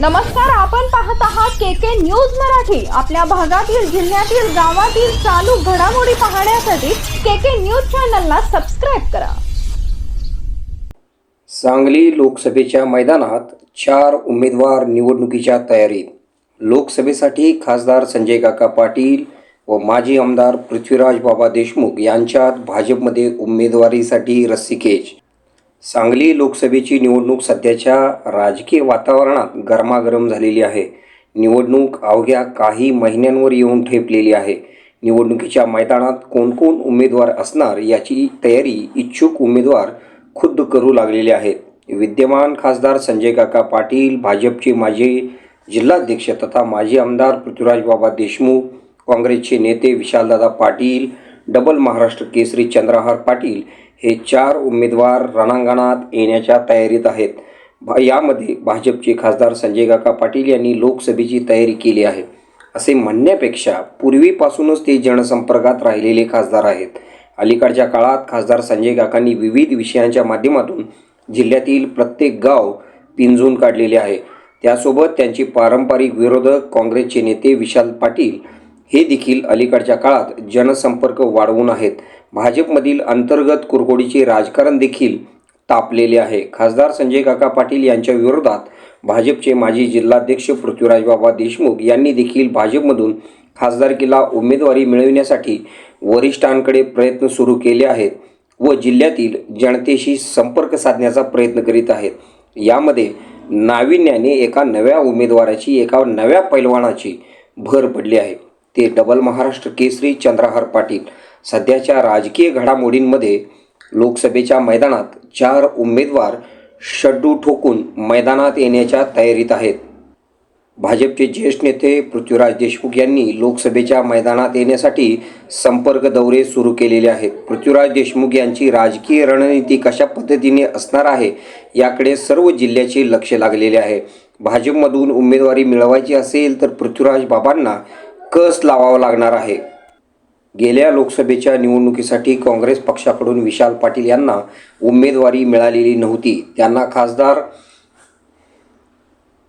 नमस्कार आपण पाहत आहात के के न्यूज मराठी. आपल्या भागातील जिल्ह्यातील गावातील चालू घडामोडी पाहण्यासाठी के के न्यूज चॅनलला सबस्क्राईब करा. सांगली लोकसभेच्या मैदानात चार उमेदवार निवडणुकीच्या तयारीत. लोकसभेसाठी खासदार संजय काका पाटील व माजी आमदार पृथ्वीराज बाबा देशमुख यांच्यात भाजपमध्ये उमेदवारीसाठी रस्सीखेच. सांगली लोकसभेची निवडणूक सध्याच्या राजकीय वातावरणात गरमागरम झालेली आहे. निवडणूक अवघ्या काही महिन्यांवर येऊन ठेपलेली आहे. निवडणुकीच्या मैदानात कोण कोण उमेदवार असणार याची तयारी इच्छुक उमेदवार खुद्द करू लागलेले आहेत. विद्यमान खासदार संजय काका पाटील भाजपचे माजी जिल्हाध्यक्ष तथा माजी आमदार पृथ्वीराज बाबा देशमुख काँग्रेसचे नेते विशालदादा पाटील डबल महाराष्ट्र केसरी चंद्रहार पाटील हे चार उमेदवार रणांगणात येण्याच्या तयारीत आहेत. भा यामध्ये भाजपचे खासदार संजय काका पाटील यांनी लोकसभेची तयारी केली आहे. असे म्हणण्यापेक्षा पूर्वीपासूनच ते जनसंपर्कात राहिलेले खासदार आहेत. अलीकडच्या काळात खासदार संजय काकांनी विविध विषयांच्या माध्यमातून जिल्ह्यातील प्रत्येक गाव पिंजून काढलेले आहे. त्यासोबत त्यांचे पारंपरिक विरोधक काँग्रेसचे नेते विशाल पाटील हे देखील अलीकडच्या काळात जनसंपर्क वाढवून आहेत. भाजपमधील अंतर्गत कुरकोडीचे राजकारण देखील तापलेले आहे. खासदार संजय काका पाटील यांच्या विरोधात भाजपचे माजी जिल्हाध्यक्ष पृथ्वीराज बाबा देशमुख यांनी देखील भाजपमधून खासदारकीला उमेदवारी मिळविण्यासाठी वरिष्ठांकडे प्रयत्न सुरू केले आहेत व जिल्ह्यातील जनतेशी संपर्क साधण्याचा प्रयत्न करीत आहेत. यामध्ये नाविन्याने एका नव्या उमेदवाराची एका नव्या पैलवानाची भर पडली आहे. ते डबल महाराष्ट्र केसरी चंद्रहार पाटील. सध्याच्या राजकीय घडामोडींमध्ये लोकसभेच्या मैदानात चार उमेदवार शड्डू ठोकून मैदानात येण्याच्या तयारीत आहेत. भाजपचे ज्येष्ठ नेते पृथ्वीराज देशमुख यांनी लोकसभेच्या मैदानात येण्यासाठी संपर्क दौरे सुरू केलेले आहेत. पृथ्वीराज देशमुख यांची राजकीय रणनीती कशा पद्धतीने असणार आहे याकडे सर्व जिल्ह्याचे लक्ष लागलेले आहे. भाजपमधून उमेदवारी मिळवायची असेल तर पृथ्वीराज बाबांना कस लावावा लागणार आहे? गेल्या लोकसभेच्या निवडणुकीसाठी काँग्रेस पक्षाकडून विशाल पाटील यांना उमेदवारी मिळालेली नव्हती. त्यांना खासदार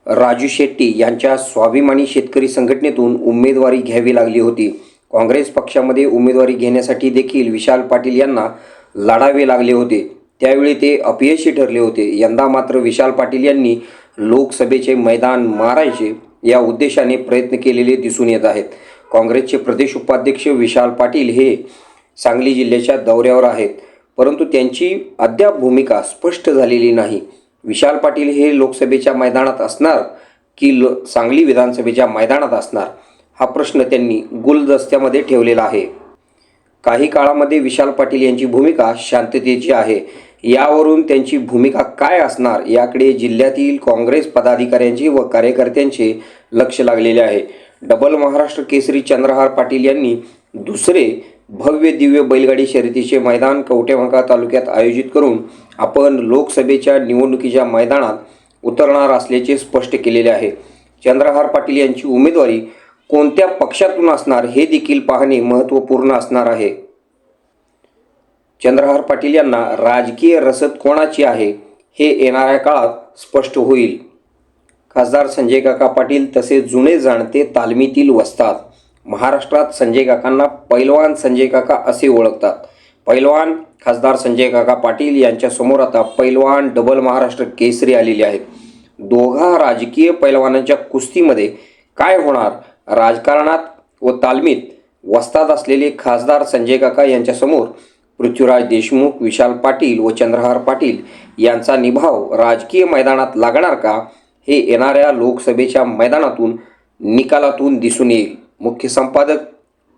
राजू शेट्टी यांच्या स्वाभिमानी शेतकरी संघटनेतून उमेदवारी घ्यावी लागली होती. काँग्रेस पक्षामध्ये उमेदवारी घेण्यासाठी देखील विशाल पाटील यांना लढावे लागले होते. त्यावेळी ते अपयशी ठरले होते. यंदा मात्र विशाल पाटील यांनी लोकसभेचे मैदान मारायचे या उद्देशाने प्रयत्न केलेले दिसून येत आहेत. काँग्रेसचे प्रदेश उपाध्यक्ष विशाल पाटील हे सांगली जिल्ह्याच्या दौऱ्यावर आहेत. परंतु त्यांची अद्याप भूमिका स्पष्ट झालेली नाही. विशाल पाटील हे लोकसभेच्या मैदानात असणार की ल सांगली विधानसभेच्या मैदानात असणार? हा प्रश्न त्यांनी गुलदस्त्यामध्ये ठेवलेला आहे. काही काळामध्ये विशाल पाटील यांची भूमिका शांततेची आहे. यावरून त्यांची भूमिका काय असणार याकडे जिल्ह्यातील काँग्रेस पदाधिकाऱ्यांचे व कार्यकर्त्यांचे लक्ष लागलेले आहे. डबल महाराष्ट्र केसरी चंद्रहार पाटील यांनी दुसरे भव्य दिव्य बैलगाडी शर्यतीचे मैदान कवटेमंका तालुक्यात आयोजित करून आपण लोकसभेच्या निवडणुकीच्या मैदानात उतरणार असल्याचे स्पष्ट केलेले आहे. चंद्रहार पाटील यांची उमेदवारी कोणत्या पक्षातून असणार हे देखील पाहणे महत्त्वपूर्ण असणार आहे. चंद्रहार पाटील यांना राजकीय रसद कोणाची आहे हे येणाऱ्या काळात स्पष्ट होईल. खासदार संजय काका पाटील तसे जुने जाणते तालमीतील वसतात. महाराष्ट्रात संजय काकांना पैलवान संजय काका असे ओळखतात. पैलवान खासदार संजय काका पाटील यांच्यासमोर आता पैलवान डबल महाराष्ट्र केसरी आलेले आहेत. दोघा राजकीय पैलवानांच्या कुस्तीमध्ये काय होणार? राजकारणात व तालमीत वस्तात असलेले खासदार संजय काका यांच्यासमोर पृथ्वीराज देशमुख विशाल पाटील व चंद्रहार पाटील यांचा निभाव राजकीय मैदानात लागणार का? हे येणाऱ्या लोकसभेच्या मैदानातून निकालातून दिसून येईल. मुख्य संपादक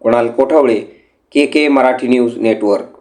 Kunal Kothawale K K Marathi news network.